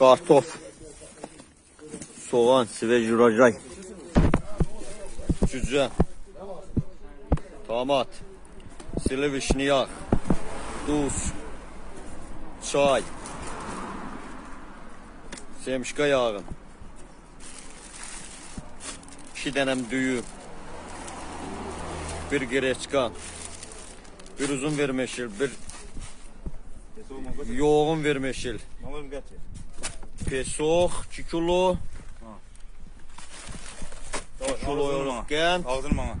kartof, soğan, sveç urajay, cücə, tomat, sliviçni yağ, duz, çay, semşka yağı, iki dənəm düyü, bir greçka, bir uzun vermeşil, bir yoğun vermeşil, Malım getir. Pesok, 2 kilo, Yavaş, kilo ağzını bana. yoğurtgen, Ağzını bana.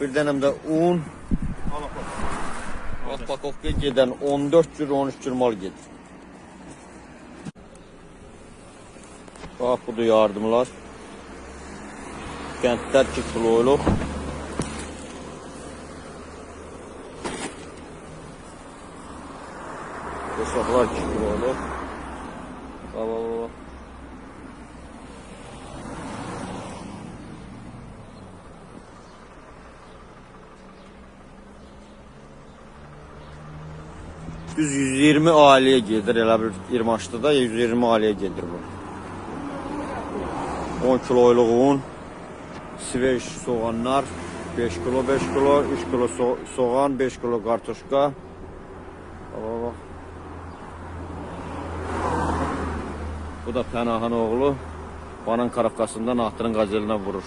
bir dənəm də un, Al bak. Bak pakovka gedən 14 cür 13 cür mal gedir. Bax budur yardımlar. Kəndlər 2 kiloluq. Uşaqlar 2 kiloluq. Düz 120 ailəyə gedir, elə bir 20 da 120 ailəyə gedir bu. 10 kiloyluq un, sveç soğanlar, 5 kilo 5 kilo, 3 kilo so soğan, 5 kilo kartuşka. Bak, bak. Bu da Pənahan oğlu. Banan karafkasından Naxırın qazelinə vurur.